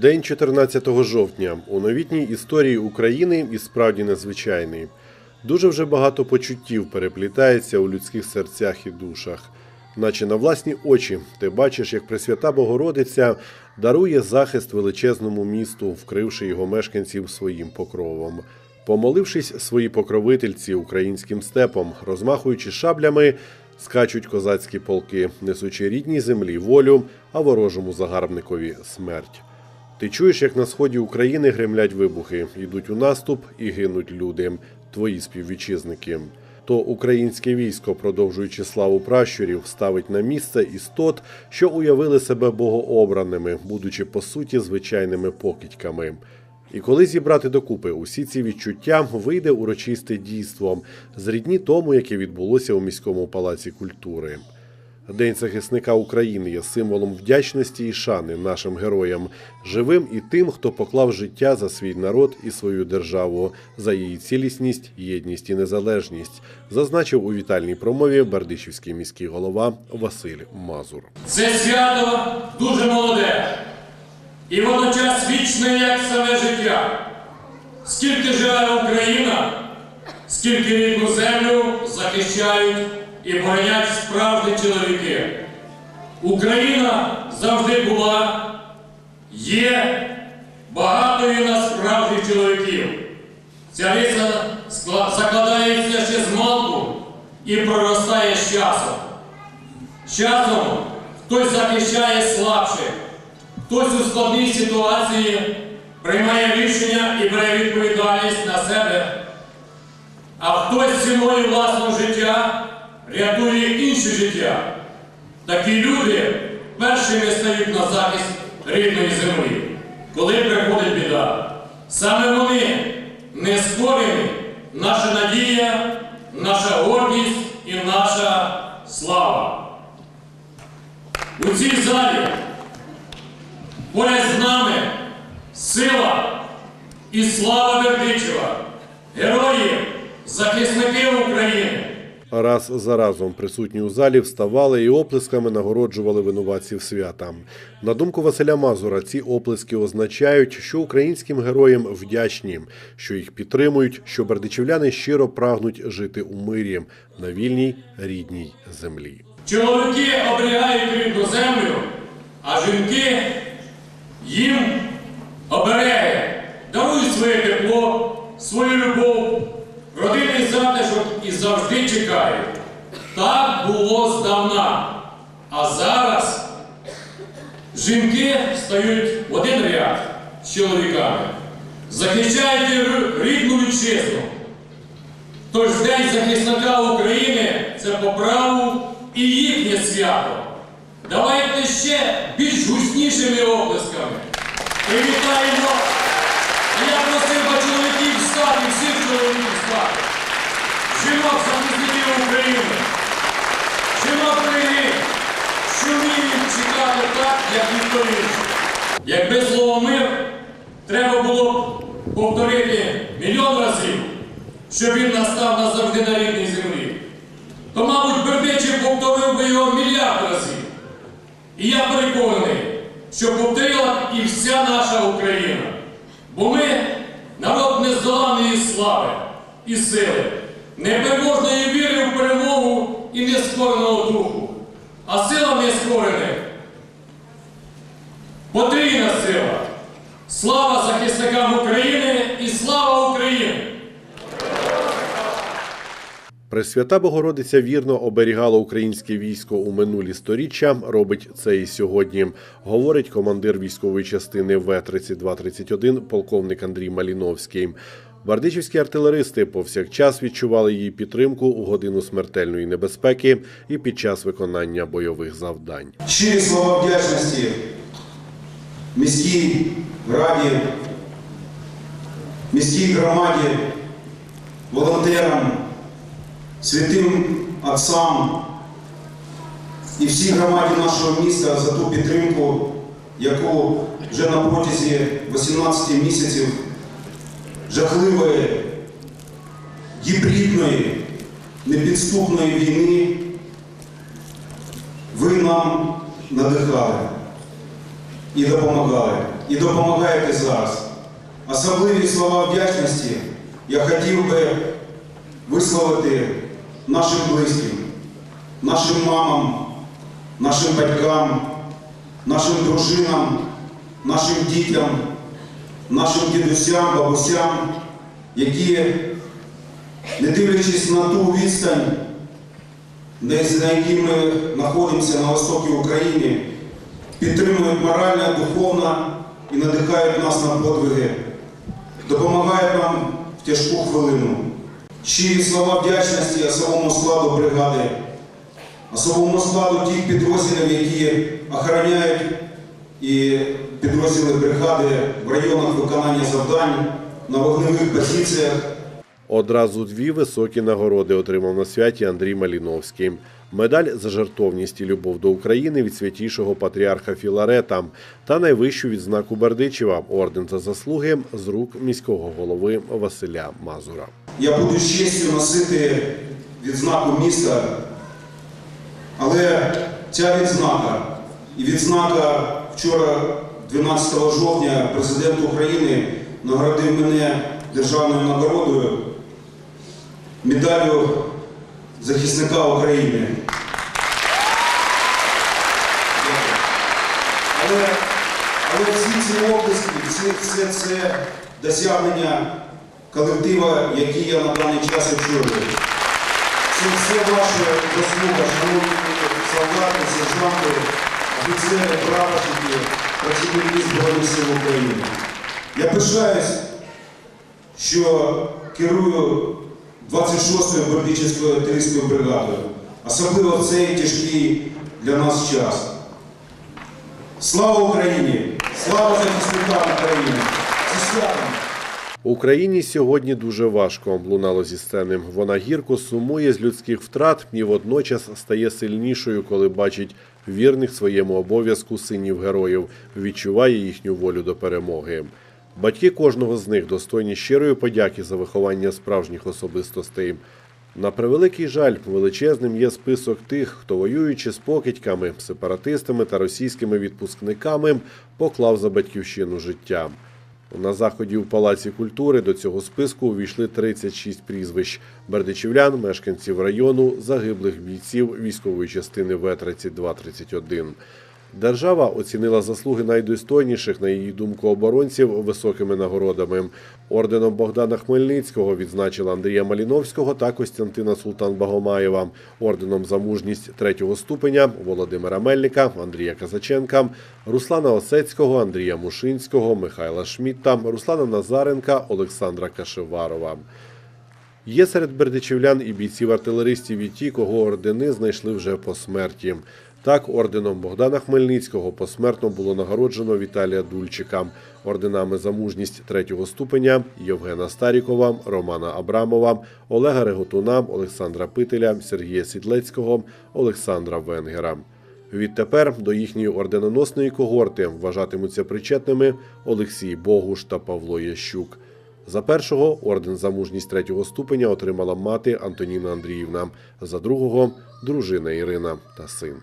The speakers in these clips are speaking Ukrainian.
День 14 жовтня у новітній історії України і справді незвичайний. Дуже вже багато почуттів переплітається у людських серцях і душах. Наче на власні очі ти бачиш, як Пресвята Богородиця дарує захист величезному місту, вкривши його мешканців своїм покровом. Помолившись своїй покровительці українським степом, розмахуючи шаблями, скачуть козацькі полки, несучи рідній землі волю, а ворожому загарбникові смерть. Ти чуєш, як на сході України гремлять вибухи, йдуть у наступ і гинуть люди, твої співвітчизники. То українське військо, продовжуючи славу пращурів, ставить на місце істот, що уявили себе богообраними, будучи по суті звичайними покидьками. І коли зібрати докупи усі ці відчуття, вийде урочисте дійство, зрідні тому, яке відбулося у міському палаці культури. День захисника України є символом вдячності і шани нашим героям, живим і тим, хто поклав життя за свій народ і свою державу, за її цілісність, єдність і незалежність, зазначив у вітальній промові Бердичівський міський голова Василь Мазур. Це свято дуже молоде і водночас вічне, як саме життя. Скільки живе Україна, скільки рідну землю захищають і боронять справжні чоловіки. Україна завжди була, є багатою на справжніх чоловіків. Ця риса закладається ще з малку і проростає з часом. З часом хтось захищає слабших, хтось у складній ситуації приймає рішення і бере відповідальність на себе, а хтось ціною власного життя рятує інше життя. Такі люди першими стають на захист рідної землі, коли приходить біда. Саме вони не нескорені, наша надія, наша гордість і наша слава. У цій залі поряд з нами сила і слава Бердичева, герої, захисники України. Раз за разом присутні у залі вставали і оплесками нагороджували винуватців свята. На думку Василя Мазура, ці оплески означають, що українським героям вдячні, що їх підтримують, що бердичівляни щиро прагнуть жити у мирі на вільній рідній землі. Чоловіки оберігають рідну землю, а жінки їм обереги, дарують своє тепло, свою любов, і завжди чекають. Так було здавна. А зараз жінки стають в один ряд з чоловіками, захищають рідну вітчизну. Тож День захисника України це по праву і їхнє свято. Давайте ще більш гуснішими оплесками. Привітаємо! Я просив чоловіків встати, всіх чоловіків встати. Жінок захисників України. Жінок війни, що вміють чекати так, як ніхто інший. Якби слово мир треба було б повторити мільйон разів, щоб він настав назавжди на рідній землі, то, мабуть, Бердичів повторив би його мільярд разів. І я переконаний, що повторила і вся наша Україна. Бо ми народ нездоланої слави і сили, непереможної віри в перемогу і нескореного духу. А сила нескорених потрійна сила. Слава захисникам України і слава Україні! Пресвята Богородиця вірно оберігала українське військо у минулі сторіччя. Робить це і сьогодні, говорить командир військової частини В-3231 полковник Андрій Маліновський. Бардичівські артилеристи повсякчас відчували її підтримку у годину смертельної небезпеки і під час виконання бойових завдань. Щирі слова вдячності міській раді, міській громаді, волонтерам, святим отцам і всій громаді нашого міста за ту підтримку, яку вже на протязі 18 місяців жахливої, гібридної, непідступної війни ви нам надихали і допомагали. і допомагаєте зараз. Особливі слова вдячності я хотів би висловити нашим близьким, нашим мамам, нашим батькам, нашим дружинам, нашим дітям, нашим дідусям, бабусям, які, не дивлячись на ту відстань, на якій ми знаходимося на востокі України, підтримують морально, духовно і надихають нас на подвиги, допомагають нам в тяжку хвилину. Щирі слова вдячності особовому складу бригади, особовому складу тих підрозділів, які охороняють і підрозділи бригади в районах виконання завдань на вогневих позиціях. Одразу дві високі нагороди отримав на святі Андрій Маліновський. Медаль за жертовність і любов до України від святішого патріарха Філарета та найвищу відзнаку Бердичева орден за заслуги з рук міського голови Василя Мазура. Я буду з честю носити відзнаку міста, але ця відзнака і відзнака вчора, 12 жовтня, президент України нагородив мене державною нагородою медаллю захисника України. Але, але всі ці області, все це досягнення колектива, який я на даний час очолюю. Це все ваша заслуга, шановні солдати, сержанти, офіцери, прапорщики, працівники Збройних сил України. Я пишаюсь, що керую 26-ю Бердичівською артилерійською бригадою, особливо в цей тяжкий для нас час. Слава Україні! Слава захисникам України! Зі святом! Україні сьогодні дуже важко лунало зі сцени. Вона гірко сумує з людських втрат і водночас стає сильнішою, коли бачить вірних своєму обов'язку синів героїв, відчуває їхню волю до перемоги. Батьки кожного з них достойні щирої подяки за виховання справжніх особистостей. На превеликий жаль, величезним є список тих, хто воюючи з покидьками, сепаратистами та російськими відпускниками, поклав за батьківщину життя. На заході в Палаці культури до цього списку увійшли 36 прізвищ бердичівлян, мешканців району, загиблих бійців військової частини В-3231. Держава оцінила заслуги найдостойніших, на її думку, оборонців високими нагородами. Орденом Богдана Хмельницького відзначила Андрія Маліновського та Костянтина Султан Багомаєва. Орденом за мужність третього ступеня Володимира Мельника, Андрія Казаченка, Руслана Осецького, Андрія Мушинського, Михайла Шмітта, Руслана Назаренка, Олександра Кашеварова. Є серед бердичівлян і бійців-артилеристів і ті, кого ордени знайшли вже по смерті. Так, орденом Богдана Хмельницького посмертно було нагороджено Віталія Дульчика, орденами за мужність третього ступеня Євгена Старікова, Романа Абрамова, Олега Реготуна, Олександра Пителя, Сергія Сідлецького, Олександра Венгера. Відтепер до їхньої орденоносної когорти вважатимуться причетними Олексій Богуш та Павло Ящук. За першого орден за мужність третього ступеня отримала мати Антоніна Андріївна, за другого дружина Ірина та син.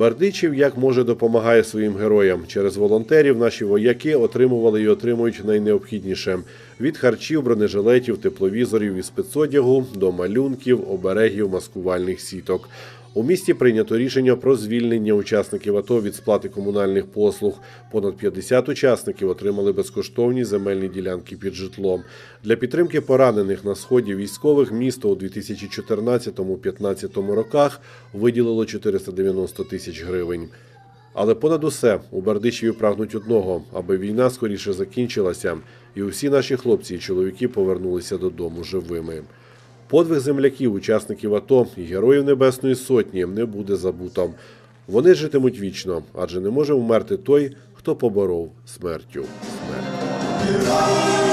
Бардичів як може допомагає своїм героям. Через волонтерів наші вояки отримували і отримують найнеобхідніше від харчів, бронежилетів, тепловізорів і спецодягу до малюнків, оберегів, маскувальних сіток. У місті прийнято рішення про звільнення учасників АТО від сплати комунальних послуг. Понад 50 учасників отримали безкоштовні земельні ділянки під житлом. Для підтримки поранених на сході військових місто у 2014-2015 роках виділило 490 тисяч гривень. Але понад усе у Бердичеві прагнуть одного, аби війна скоріше закінчилася, і усі наші хлопці і чоловіки повернулися додому живими. Подвиг земляків, учасників АТО і героїв Небесної Сотні не буде забутом. Вони житимуть вічно, адже не може вмерти той, хто поборов смертю. Смерть.